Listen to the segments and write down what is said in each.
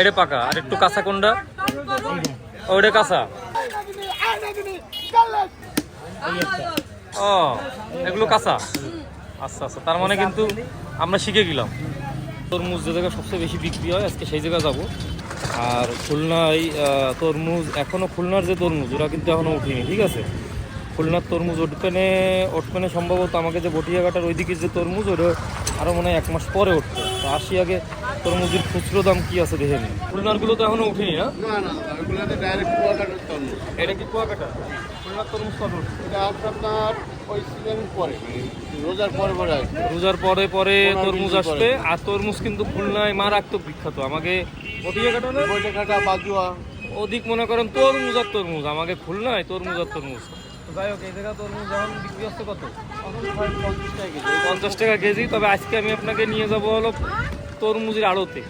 এটা পাকা। আর একটু কাঁচা কোনটা? ওটা কাঁচা। ও, এগুলো কাঁচা। আচ্ছা আচ্ছা তার মানে কিন্তু আমরা শিখে গেলাম। তরমুজ যে জায়গায় সবচেয়ে বেশি বিক্রি হয়, আজকে সেই জায়গায় যাব। আর খুলনায় তরমুজ এখনও খুলনার যে তরমুজ, ওরা কিন্তু এখনও উঠিনি ঠিক আছে? খুলনার তরমুজ উঠপেনে উঠপেনে সম্ভবত আমাকে যে বটিয়াঘাটার ওই দিকের যে তরমুজ, ওটা আরও মনে হয় এক মাস পরে উঠবে তো আসি আগে তরমুজের খুচরো দাম কি আছে দেখে নিই। খুলনারগুলো তো এখনও উঠেনি না? না না ওইগুলোতে ডাইরেক্ট কুয়াকাটার তরমুজ। এটা কি কুয়াকাটা? খুলনার তরমুজ কত এটা আপনার ওই সিজন পরে। রোজার পরে পরে রোজার পরে পরে তরমুজ আসবে আর তরমুজ কিন্তু খুলনায় মারাত্মক বিখ্যাত। আমাকে কাটা বাজুয়া। অধিক মনে করেন তরমুজ আর তরমুজ আমাকে খুলনায় তরমুজ আর তরমুজ। যাই হোক এই জায়গা তরমুজ বিক্রি হচ্ছে কত? পঞ্চাশ টাকা কেজি পঞ্চাশ টাকা কেজি তবে আজকে আমি আপনাকে নিয়ে যাব হলো তরমুজের আড়তে।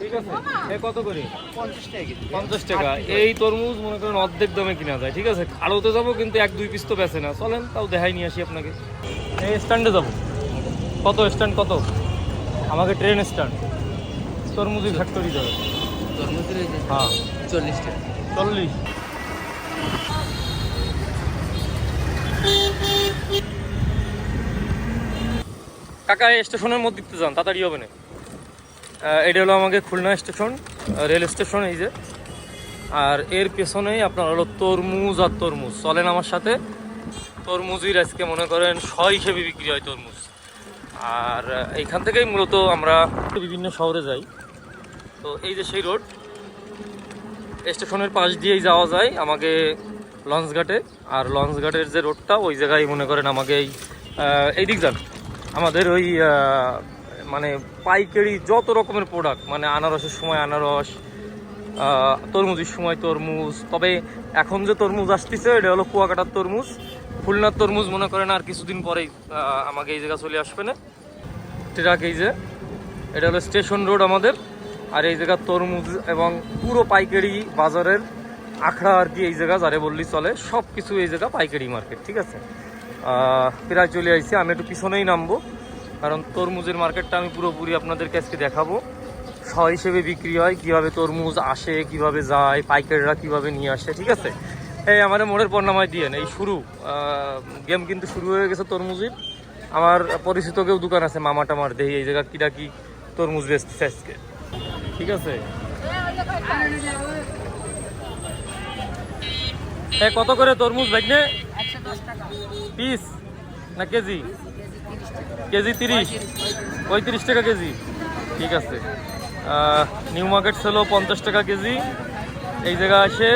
ঠিক আছে? এ কত করে? পঞ্চাশ টাকা কেজি। পঞ্চাশ টাকা। এই তরমুজ মনে করেন অর্ধেক দামে কিনা যায় ঠিক আছে? আড়তে যাব কিন্তু এক দুই পিস তো বেছে না। চলেন তাও দেখাই নিয়ে আসি আপনাকে। এই স্ট্যান্ডে যাব। কত? স্ট্যান্ড কত? আমাকে ট্রেন স্ট্যান্ড তরমুজের ফ্যাক্টরি যাবে। তরমুজের হ্যাঁ। চল্লিশ টাকা। চল্লিশ। কাকা স্টেশনের মধ্যে দিতে যান তাড়াতাড়ি হবে না। এটা হলো আমাকে খুলনা স্টেশন রেল স্টেশন এই যে। আর এর পেছনেই আপনার হলো তরমুজ আর তরমুজ। চলেন আমার সাথে। তরমুজের আজকে মনে করেন শ হিসেবে বিক্রি হয় তরমুজ। আর এইখান থেকেই মূলত আমরা বিভিন্ন শহরে যাই। তো এই যে সেই রোড স্টেশনের পাশ দিয়েই যাওয়া যায় আমাকে লঞ্চঘাটে। আর লঞ্চঘাটের যে রোডটা ওই জায়গায় মনে করেন আমাকে এই আহ, এই দিক যান। আমাদের ওই মানে পাইকারি যত রকমের প্রোডাক্ট মানে আনারসের সময় আনারস তরমুজের সময় তরমুজ, তবে এখন যে তরমুজ আসতেছে, এটা হলো কুয়াকাটার তরমুজ। খুলনার তরমুজ মনে করেন আর কিছুদিন পরেই আমাকে এই জায়গা চলে আসবে না। ট্রাক এই যে, এটা হলো স্টেশন রোড আমাদের। আর এই জায়গা তরমুজ এবং পুরো পাইকারি বাজারের আখড়া আর কি এই জায়গা, যারে বললি চলে সব কিছু এই জায়গা পাইকারি মার্কেট, ঠিক আছে? প্রায় চলে আইছি, আমি একটু পিছনেই নামবো, কারণ তরমুজের মার্কেটটা আমি পুরোপুরি আপনাদেরকে আজকে দেখাবো। শ হিসেবে বিক্রি হয়, কীভাবে তরমুজ আসে, কীভাবে যায়, পাইকারিরা কীভাবে নিয়ে আসে, ঠিক আছে? এই আমার মোড়ের পণ্যমায় দিয়ে এই শুরু গেম কিন্তু শুরু হয়ে গেছে তরমুজের। আমার পরিচিত কেউ দোকান আছে, মামা টামার দেহি এই জায়গা কিটা কি তরমুজ বেচতেছে আজকে। ঠিক আছে? কত করে তরমুজ ভাইনে পিস না কেজি? কেজি তিরিশ। পঁয়ত্রিশ টাকা কেজি। ঠিক আছে। নিউ মার্কেট ছিল পঞ্চাশ টাকা কেজি। এই জায়গা আসে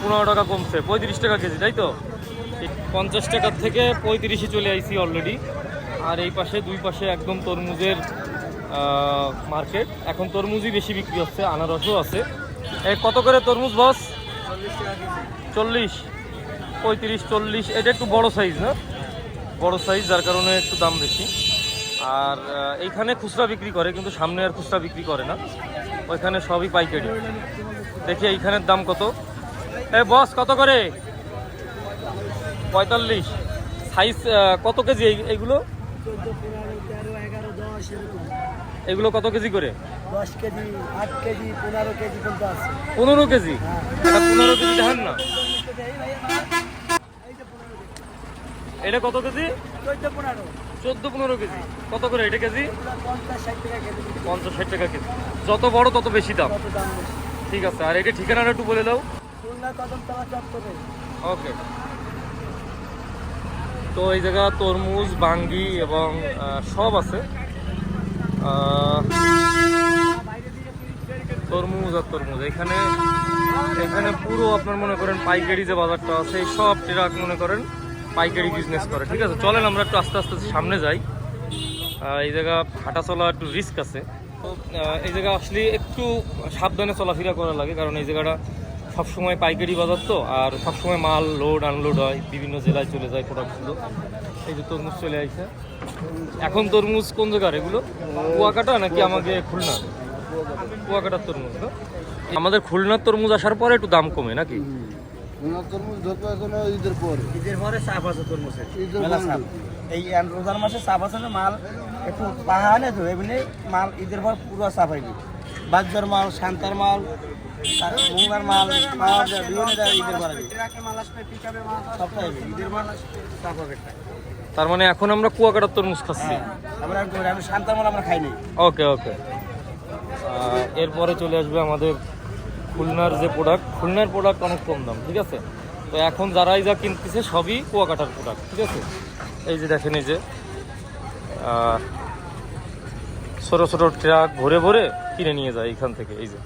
পনেরো টাকা কমছে। পঁয়ত্রিশ টাকা কেজি, তাই তো? পঞ্চাশ টাকার থেকে পঁয়ত্রিশে চলে আইছি অলরেডি আর এই পাশে, দুই পাশে একদম তরমুজের মার্কেট এখন তরমুজই বেশি বিক্রি হচ্ছে, আনারসও আছে। কত করে তরমুজ, বস? চল্লিশ। পঁয়ত্রিশ চল্লিশ এটা একটু বড় সাইজ না বড় সাইজ যার কারণে একটু দাম বেশি। আর এইখানে খুচরা বিক্রি করে কিন্তু সামনে আর খুচরা বিক্রি করে না। ওইখানে সবই পাইকারি। দেখি এইখানের দাম কত। এ বস কত করে? পঁয়তাল্লিশ। সাইজ কত কেজি এই- এইগুলো? এগুলো কত কেজি করে? পনেরো কেজি পনেরো কেজি? পনেরো কেজি দেখেন না। এটা কত কেজি? চোদ্দ পনেরো। চোদ্দ পনেরো কেজি। কত করে এটা কেজি? পঞ্চাশ ষাট টাকা কেজি। যত বড় তত বেশি দাম। ঠিক আছে আর এটা ঠিকানাটা একটু বলে দাও। ওকে। তো এই জায়গা তরমুজ বাঙ্গি এবং সব আছে। তরমুজ আর তরমুজ। এখানে এখানে পুরো আপনার মনে করেন পাইকারি যে বাজারটা আছে, সব ট্রাক মনে করেন পাইকারি বিজনেস করে, ঠিক আছে? চলেন, আমরা একটু আস্তে আস্তে সামনে যাই। এই জায়গা হাঁটা চলা একটু রিস্ক আছে। তো এই জায়গা আসলে একটু সাবধানে চলাফেরা করা লাগে, কারণ এই জায়গাটা সবসময় পাইকারি বাজার তো, আর সবসময় মাল লোড আনলোড হয়, বিভিন্ন জেলায় চলে যায় প্রোডাক্টগুলো এই যে তরমুজ চলে আসছে এখন তরমুজ কোন জায়গার এগুলো? কুয়াকাটা নাকি আমাকে খুলনা? কুয়াকাটার তরমুজ আমাদের খুলনার তরমুজ আসার পরে একটু দাম কমে নাকি? তরমুজ ধরতে এখন ঈদের পরে। ঈদের পরে চাপ আছে মাসে ঈদের মেলা বন্ধ। চাপ এই রোজার মাসে চাপ আছে না মাল একটু পাহাড়ে তো এমনি মাল ঈদের পর পুরো সাফ গেছে বাজ্যর মাল শান্তার মাল মুঙ্গার মাল পাওয়া যায় বিভিন্ন জায়গায় ঈদের পর সপ্তাহে ঈদের মাল সাফ হবে তার মানে এখন আমরা কুয়াকাটার তরমুজ খাচ্ছি। হ্যাঁ আমরা শান্তার মাল আমরা খাইনি। ওকে ওকে। এরপরে চলে আসবে আমাদের খুলনার যে প্রোডাক্ট খুলনার প্রোডাক্ট অনেক কম দাম, ঠিক আছে? তো এখন যারাই যা কিনতেছে সবই কুয়াকাটার প্রোডাক্ট ঠিক আছে? এই যে দেখেন, এই যে ছোটো ছোট ট্রাক ভরে ভরে কিনে নিয়ে যায় এখান থেকে, এই যে,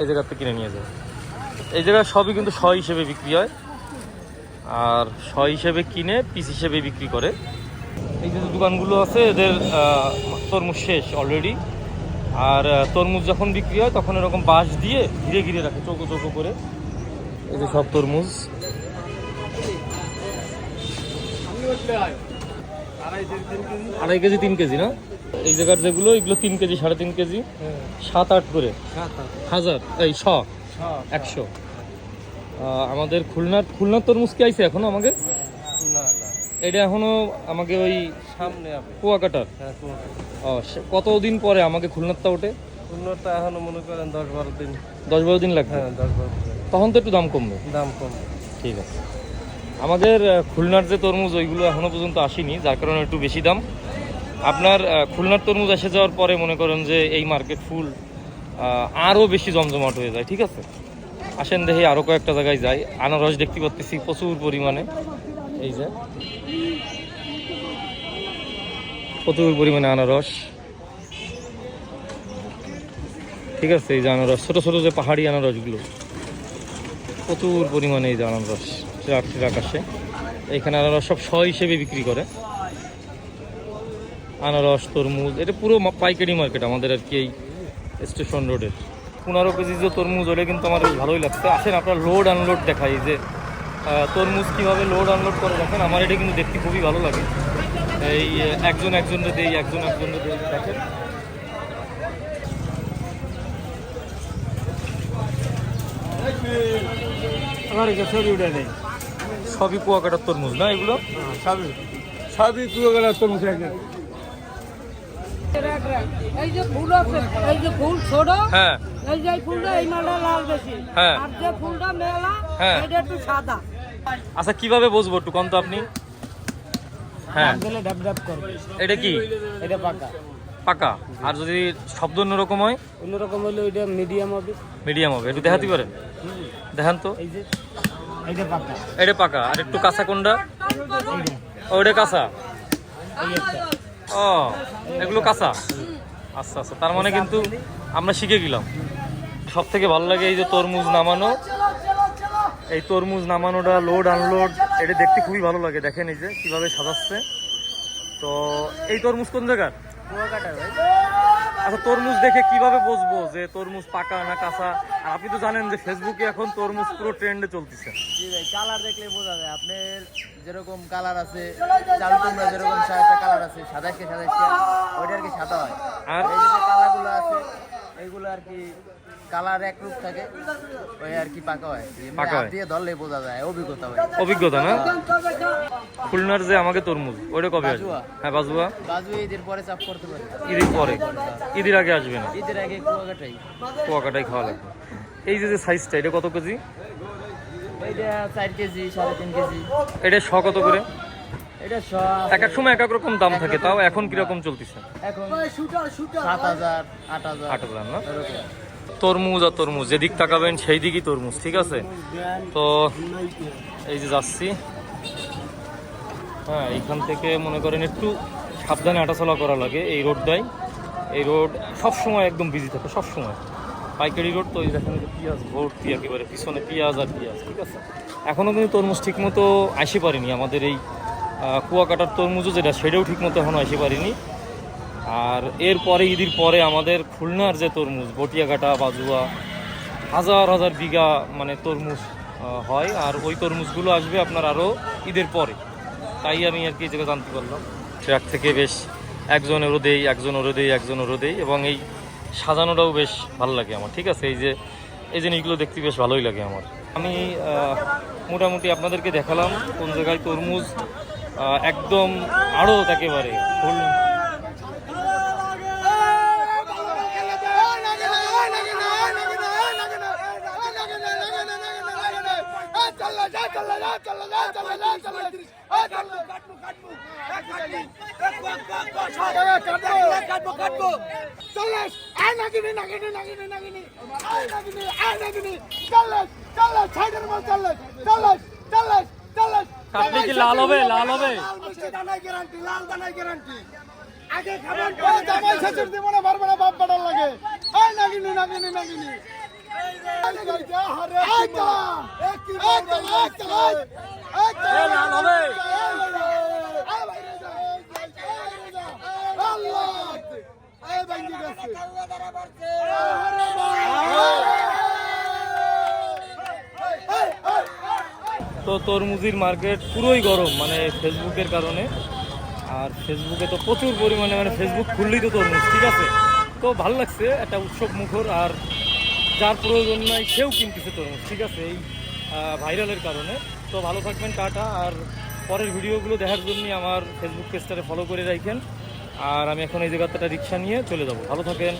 এই জায়গা থেকে কিনে নিয়ে যায়। এই জায়গায় সবই কিন্তু শ হিসেবে বিক্রি হয়। আর শ হিসেবে কিনে পিস হিসেবে বিক্রি করে। এই যে দোকানগুলো আছে, এদের তরমুজ শেষ অলরেডি আর তরমুজ যখন বিক্রি হয় তখন এরকম বাঁশ দিয়ে ঘিরে ঘিরে রাখে চৌকো চৌকো করে। এই যে সব তরমুজ। আড়াই কেজি তিন কেজি না? এই জায়গার যেগুলো এগুলো তিন কেজি সাড়ে তিন কেজি। সাত আট করে। হাজার এই শ একশো। আমাদের খুলনার খুলনার তরমুজ কি আইছে এখনও আমাকে এটা এখনও আমাকে ওই সামনে হবে কুয়াকাটার? হ্যাঁ ও কতদিন পরে আমাকে খুলনারটা ওঠে? পূর্ণটা এখনও মনে করেন দশ বারো দিন। দশ বারো দিন লাগবে? হ্যাঁ দশ বারো দিন তখন তো একটু দাম কমবে। দাম কম ঠিক আছে। আমাদের খুলনার যে তরমুজ ওইগুলো এখনও পর্যন্ত আসেনি যার কারণে একটু বেশি দাম। আপনার খুলনার তরমুজ এসে যাওয়ার পরে মনে করেন যে এই মার্কেট ফুল আরও বেশি জমজমাট হয়ে যায় ঠিক আছে? আসেন দেখি আরও কয়েকটা জায়গায় যাই। আনারস দেখতে পাচ্ছি প্রচুর পরিমাণে। এই যে। প্রচুর পরিমাণে আনারস। ঠিক আছে, এই যে আনারস, ছোটো ছোটো যে পাহাড়ি আনারসগুলো। প্রচুর পরিমাণে এই যে আনারস ট্রাক আসে এখানে আনারস সব শ হিসেবে বিক্রি করে। আনারস, তরমুজ, এটা পুরো পাইকারি মার্কেট আমাদের আর কি এই স্টেশন রোডের। পনেরো কেজি যে তরমুজ, ওটা কিন্তু আমার বেশ ভালোই লাগছে। আসেন, আপনার লোড আনলোড দেখাই যে তরমুজ কীভাবে লোড আনলোড করে দেখেন, আমার এটা কিন্তু দেখতে খুবই ভালো লাগে। এই একজন একজনকে দেই একজন একজনকে দেই দেখেন। আমার ছবি উঠে নেই সবই কুয়াকাটার তরমুজ না এগুলো? সবই। সবই পুরো তরমুজ রাখেন এই যে ফুল আছে এই যে ফুল ছোট হ্যাঁ। এই যে ফুলটা এই মালটা লাল বেশি। হ্যাঁ। আর যে ফুলটা মেলা হ্যাঁ। এটা একটু সাদা। আচ্ছা কীভাবে বুঝব একটু কম তো আপনি? হ্যাঁ। দিলে ডাব ডাব করবে। এটা কি? এটা পাকা। পাকা? আর যদি শব্দ অন্যরকম হয়? অন্যরকম হলে ওইটা মিডিয়াম হবে। মিডিয়াম হবে। একটু দেখাতে পারেন? দেখান তো। এই যে এইটা পাকা। এটা পাকা। আর একটু কাঁচা কোনটা? ও এটা কাঁচা। ও এগুলো কাঁচা? আচ্ছা আচ্ছা। তার মানে কিন্তু আমরা শিখে গেলাম। সব থেকে ভালো লাগে এই যে তরমুজ নামানো। এই তরমুজ নামানোটা লোড আনলোড এটা দেখতে খুবই ভালো লাগে। দেখেন এই যে কীভাবে সাজাচ্ছে। তো এই তরমুজ কোন জায়গার? আচ্ছা তরমুজ দেখে কীভাবে বুঝব যে তরমুজ পাকা না কাঁচা? আর আপনি তো জানেন যে ফেসবুকে এখন তরমুজ পুরো ট্রেন্ডে চলতেছে। জি ভাই কালার দেখলে বোঝা যায়। আপনার যেরকম কালার আছে চাল কুমড়া যেরকম একটা কালার আছে সাদাইশে সাদাইশে ওইটা আর কি সাদা হয়? আর এই যে কালারগুলো আছে এইগুলো আর কি কালার একরূপ থাকে ওই আর কি পাকা হয়। পাকা হয়। দিয়ে ধরলে বোঝা যায় অভিজ্ঞতা হয়। অভিজ্ঞতা না? খুলনার যে আমাকে তরমুজ ওইটা কবে আসবে। হ্যাঁ বাজুয়া? বাজু ঈদের পরে চাপ করতে পারে। ঈদের পরে? ঈদের আগে আসবে না? ঈদের আগে কুয়াকাটাই কুয়াকাটাই খাওয়া লাগবে। এই যে যে সাইজটা এটা কত কেজি? এইটা চার কেজি সাড়ে তিন কেজি। এটা শ কত করে? এটা এক এক সময় এক এক রকম দাম থাকে তাও এখন কীরকম চলতেছে? সাত হাজার আট হাজার। আট হাজার না? তরমুজ আর তরমুজ যেদিক তাকাবেন সেই দিকই তরমুজ ঠিক আছে? তো এই যে যাচ্ছি। হ্যাঁ এইখান থেকে মনে করেন একটু সাবধানে হাঁটাচলা করা লাগে এই রোডটাই। এই রোড সব সময় একদম বিজি থাকে সব সময় পাইকারি রোড তো এই দেখেন যে পেঁয়াজ ভর্তি একেবারে পিছনে পেঁয়াজ আর পেঁয়াজ ঠিক আছে? এখনও কিন্তু তরমুজ ঠিকমতো আসে পারিনি আমাদের এই কুয়াকাটার তরমুজও যেটা সেটাও ঠিকমতো এখনও আসে পারিনি। আর এরপরে ঈদের পরে আমাদের খুলনার যে তরমুজ, বটিয়াঘাটা, বাজুয়া, হাজার হাজার বিঘা মানে তরমুজ হয়। আর ওই তরমুজগুলো আসবে আপনার আরও ঈদের পরে। তাই আমি আর কি জায়গায় জানতে পারলাম। ট্রাক থেকে বেশ একজন ওরও দেই একজন ওরও দেই একজন ওরও দেই এবং এই সাজানোটাও বেশ ভালো লাগে আমার, ঠিক আছে? এই যে, এই জিনিসগুলো দেখতে বেশ ভালোই লাগে আমার। আমি মোটামুটি আপনাদেরকে দেখালাম কোন জায়গায় তরমুজ একদম আরও একেবারে। ফুল চল্লিশ চল্লিশ চল্লিশ চল্লিশ। কাটলে কি লাল হবে? লাল হবে? গ্যারান্টি লাল দানাই গ্যারান্টি আগে খাবেন জামাই শ্বশুর দিব না পারবে না বাপ বাড়ার লাগে। আয় নাগিনি নাগিনি নাগিনি। আয় চলা। এক কি চলা এক চলা এক চলা এ, লাল হবে। আয় বাইরে যা আল্লাহ আয় ভাঙ্গি গেছে আরে তো তরমুজির মার্কেট পুরোই গরম মানে ফেসবুকের কারণে। আর ফেসবুকে তো প্রচুর পরিমাণে মানে ফেসবুক খুললেই তো তরমুজ, ঠিক আছে? তো ভালো লাগছে, একটা উৎসব মুখর, আর যার প্রয়োজন নাই, সেও কিনতেছে তরমুজ, ঠিক আছে? এই ভাইরালের কারণে। তো ভালো থাকবেন, টাটা। আর পরের ভিডিওগুলো দেখার জন্য আমার ফেসবুক পেজটারে ফলো করে রাখেন। আর আমি এখন এই জায়গাটা রিক্সা নিয়ে চলে যাব। ভালো থাকেন।